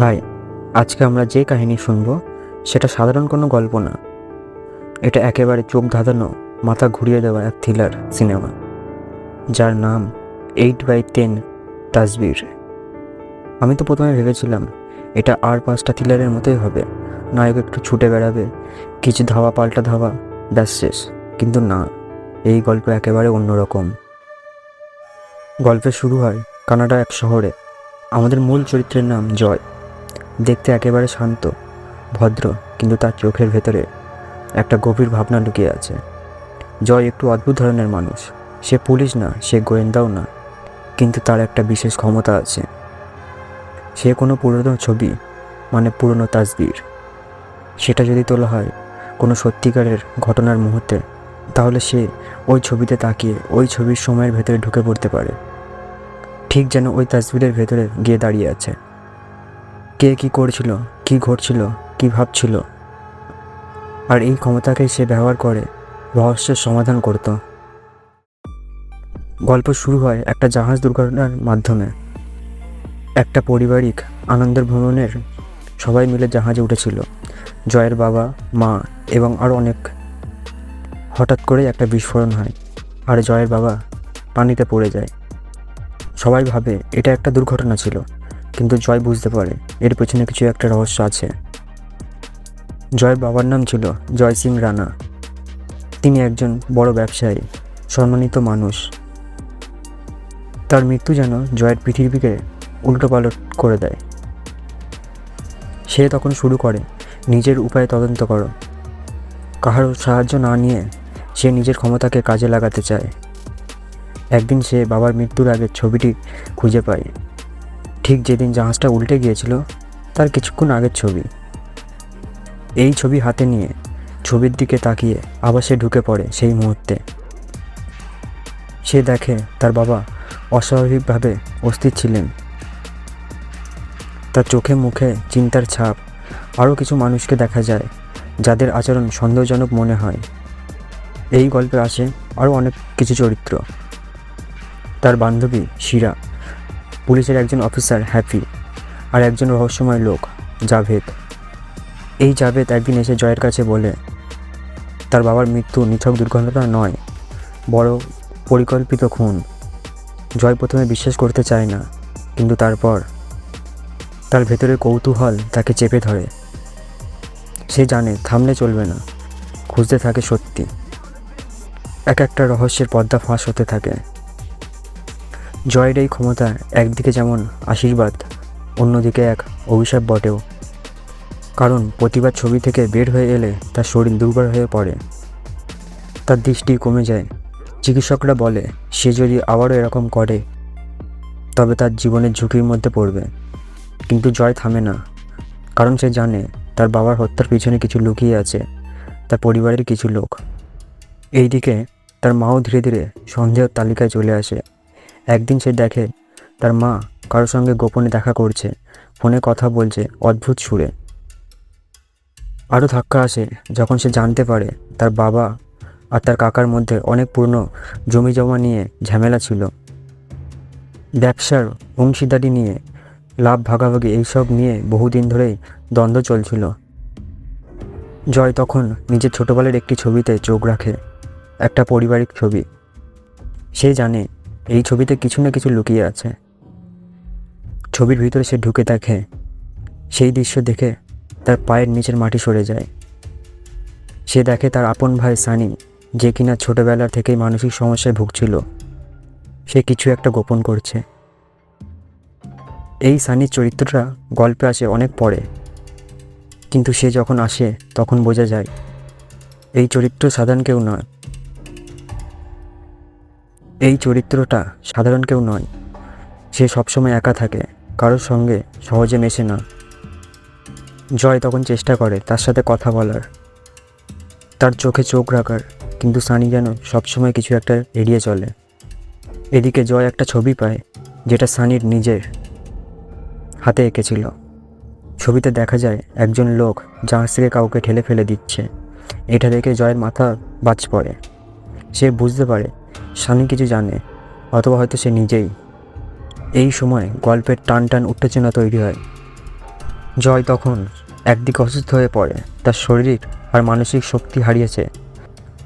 ভাই, আজকে আমরা যে কাহিনী শুনব, সেটা সাধারণ কোনো গল্প না। এটা একেবারে চোখ ধাঁধানো, মাথা ঘুরিয়ে দেওয়া এক থ্রিলার সিনেমা যার নাম এইট বাই টেন তাসবির আমি তো প্রথমে ভেবেছিলাম, এটা আর পাঁচটা থ্রিলারের মতোই হবে। নায়ক একটু ছুটে বেড়াবে, কিছু ধাওয়া পাল্টা ধাওয়া, ব্যাস শেষ। কিন্তু না, এই গল্প একেবারে অন্যরকম। গল্পের শুরু হয় কানাডা এক শহরে। আমাদের মূল চরিত্রের নাম জয়। দেখতে একেবারে শান্ত, ভদ্র, কিন্তু তার চোখের ভেতরে একটা গভীর ভাবনা লুকিয়ে আছে। জয় একটু অদ্ভুত ধরনের মানুষ। সে পুলিশ না, সে গোয়েন্দাও না, কিন্তু তার একটা বিশেষ ক্ষমতা আছে। সে কোনো পুরনো ছবি মানে পুরনো তাজবির। সেটা যদি তোলা হয় কোনো সত্যিকারের ঘটনার মুহূর্তে, তাহলে সে ওই ছবিতে তাকিয়ে ওই ছবির সময়ের ভেতরে ঢুকে পড়তে পারে। ঠিক যেন ওই তাসবিরের ভেতরে গিয়ে দাঁড়িয়ে আছে। কে কি করছিল, কি ঘটছিল, কি ভাবছিল? আর এই ক্ষমতাকে সে ব্যবহার করে, রহস্যের সমাধান করত। গল্প শুরু হয় একটা জাহাজ দুর্ঘটনার মাধ্যমে। একটা পারিবারিক আনন্দের ভ্রমণের সবাই মিলে জাহাজে উঠেছিল। জয়ের বাবা, মা এবং আরও অনেক। হঠাৎ করেই একটা বিস্ফোরণ হয় আর জয়ের বাবা পানিতে পড়ে যায়। সবাই ভাবে এটা একটা দুর্ঘটনা ছিল। কিন্তু জয় বুঝতে পারে। এর পেছনে কিছু একটা রহস্য আছে। জয়ের বাবার নাম ছিল জয় সিং রানা। তিনি একজন বড় ব্যবসায়ী, সম্মানিত মানুষ। তার মৃত্যু যেন জয়ের পৃথিবীকে উল্টোপালট করে দেয়। সে তখন শুরু করে, নিজের উপায়ে তদন্ত করো। কাহার সাহায্য না নিয়ে সে নিজের ক্ষমতাকে কাজে লাগাতে চায়। একদিন সে বাবার মৃত্যুর আগে ছবিটি খুঁজে পায়। ঠিক যেদিন জাহাজটা উল্টে গিয়েছিল, তার কিছুক্ষণ আগের ছবি। এই ছবি হাতে নিয়ে ছবির দিকে তাকিয়ে আবার সে ঢুকে পড়ে সেই মুহূর্তে। সে দেখে তার বাবা অস্বাভাবিকভাবে অস্থির ছিলেন। তার চোখে মুখে চিন্তার ছাপ। আরও কিছু মানুষকে দেখা যায়, যাদের আচরণ সন্দেহজনক মনে হয়। এই গল্পে আসে আরও অনেক কিছু চরিত্র। তার বান্ধবী শিরা। পুলিশের একজন অফিসার হ্যাপি আর একজন রহস্যময় লোক, জাভেদ। এই জাভেদ একদিন এসে জয়ের কাছে বলে, তার বাবার মৃত্যু নিছক দুর্ঘটনা নয়, বড় পরিকল্পিত খুন। জয় প্রথমে বিশ্বাস করতে চায় না, কিন্তু তারপর তার ভেতরে কৌতূহল তাকে চেপে ধরে। সে জানে থামলে চলবে না, খুঁজতে থাকে সত্যি। এক একটা রহস্যের পর্দা ফাঁস হতে থাকে। জয়ের এই ক্ষমতা একদিকে যেমন আশীর্বাদ, অন্যদিকে এক অভিশাপ বটেও। কারণ প্রতিবার ছবি থেকে বের হয়ে এলে তার শরীর দুর্বল হয়ে পড়ে। তার দৃষ্টি কমে যায়। চিকিৎসকরা বলে, সে যদি আবারও এরকম করে, তবে তার জীবনের ঝুঁকির মধ্যে পড়বে। কিন্তু জয় থামে না। কারণ সে জানে, তার বাবার হত্যার পিছনে কিছু লুকিয়ে আছে, তার পরিবারের কিছু লোক। এইদিকে তার মাও ধীরে ধীরে সন্দেহের তালিকায় চলে আসে। একদিন সে দেখে তার মা কারোর সঙ্গে গোপনে দেখা করছে, ফোনে কথা বলছে অদ্ভুত সুরে। আরও ধাক্কা আসে যখন সে জানতে পারে তার বাবা আর তার কাকার মধ্যে অনেক পুরনো জমি জমা নিয়ে ঝামেলা ছিল। ব্যবসার অংশীদারি নিয়ে লাভ ভাগাভাগি এইসব নিয়ে বহুদিন ধরেই দ্বন্দ্ব চলছিল। জয় তখন নিজের ছোটোবেলার একটি ছবিতে চোখ রাখে, একটা পারিবারিক ছবি। সে জানে এই ছবিতে কিছু না কিছু লুকিয়ে আছে। ছবির ভিতরে সে ঢুকে দেখে, সেই দৃশ্য দেখে তার পায়ের নিচের মাটি সরে যায়। সে দেখে তার আপন ভাই সানি, যে কিনা ছোটবেলা থেকেই মানসিক সমস্যায় ভুগছিল। সে কিছু একটা গোপন করছে। এই সানির চরিত্রটা গল্পে আসে অনেক পরে। কিন্তু সে যখন আসে, তখন বোঝা যায়, এই চরিত্র সাধারণ কেউ নয়। এই চরিত্রটা সাধারণ কেউ নয়। সে সবসময় একা থাকে, কারোর সঙ্গে সহজে মেশে না। জয় তখন চেষ্টা করে তার সাথে কথা বলার। তার চোখে চোখ রাখার, কিন্তু সানি যেন সবসময় কিছু একটা এড়িয়ে চলে। এদিকে জয় একটা ছবি পায়, যেটা সানির নিজের হাতে এঁকেছিল। ছবিতে দেখা যায় একজন লোক জাহাজ থেকে কাউকে ঠেলে ফেলে দিচ্ছে। এটা দেখে জয়ের মাথা বাজ পড়ে। সে বুঝতে পারে সানি কিছু জানে, অথবা হয়তো সে নিজেই। এই সময় গল্পের টান টান উত্তেজনা তৈরি হয়। জয় তখন একদিকে অসুস্থ হয়ে পড়ে, তার শরীর আর মানসিক শক্তি হারিয়েছে,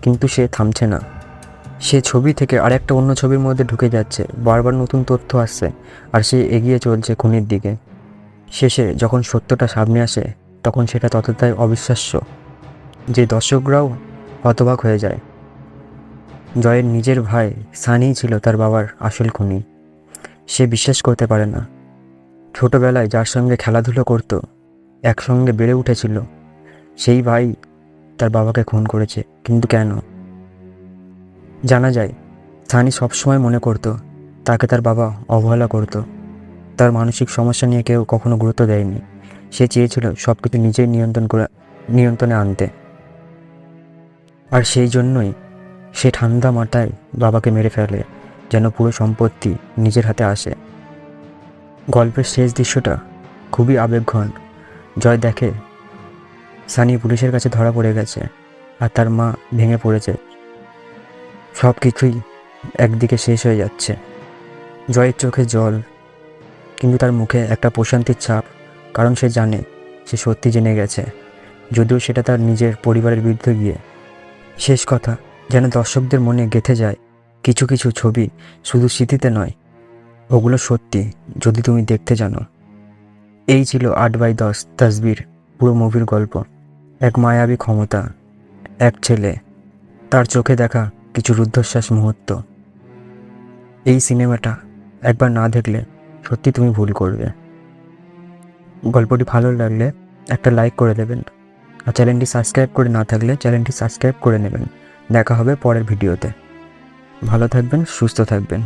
কিন্তু সে থামছে না। সে ছবি থেকে আরেকটা অন্য ছবির মধ্যে ঢুকে যাচ্ছে, বারবার নতুন তথ্য আসছে, আর সে এগিয়ে চলছে খুনির দিকে। শেষে যখন সত্যটা সামনে আসে, তখন সেটা ততটাই অবিশ্বাস্য যে দর্শকরাও হতবাক হয়ে যায়। জয়ের নিজের ভাই সানিই ছিল তার বাবার আসল খুনি। সে বিশ্বাস করতে পারে না। ছোটবেলায় যার সঙ্গে খেলাধুলো করত, একসঙ্গে বেড়ে উঠেছিল, সেই ভাই তার বাবাকে খুন করেছে। কিন্তু কেন? জানা যায়, সানি সবসময় মনে করতো, তাকে তার বাবা অবহেলা করতো। তার মানসিক সমস্যা নিয়ে কেউ কখনো গুরুত্ব দেয়নি। সে চেয়েছিল সব কিছু নিজেই নিয়ন্ত্রণ করে, নিয়ন্ত্রণে আনতে। আর সেই জন্যই সে ঠান্ডা মাথায় বাবাকে মেরে ফেলে, যেন পুরো সম্পত্তি নিজের হাতে আসে। গল্পের শেষ দৃশ্যটা খুবই আবেগঘন। জয় দেখে সানি পুলিশের কাছে ধরা পড়ে গেছে আর তার মা ভেঙে পড়েছে। সব কিছুই একদিকে শেষ হয়ে যাচ্ছে। জয়ের চোখে জল, কিন্তু তার মুখে একটা প্রশান্তির ছাপ, কারণ সে জানে, সে সত্যি জেনে গেছে। যদিও সেটা তার নিজের পরিবারের বিরুদ্ধে গিয়ে। শেষ কথা যেন দর্শকদের মনে গেঁথে যায়, কিছু কিছু ছবি শুধু স্মৃতিতে নয়, ওগুলো সত্যি, যদি তুমি দেখতে জানো। এই ছিল আট বাই দশ তাসবির পুরো মুভির গল্প। এক মায়াবী ক্ষমতা, এক ছেলে, তার চোখে দেখা কিছু রুদ্ধশ্বাস মুহূর্ত। এই সিনেমাটা একবার না দেখলে সত্যি তুমি ভুল করবে। গল্পটি ভালো লাগলে একটা লাইক করে দেবেন। আর চ্যানেলটি সাবস্ক্রাইব করে না থাকলে চ্যানেলটি সাবস্ক্রাইব করে নেবেন। দেখা হবে পরের ভিডিওতে। ভালো থাকবেন সুস্থ থাকবেন।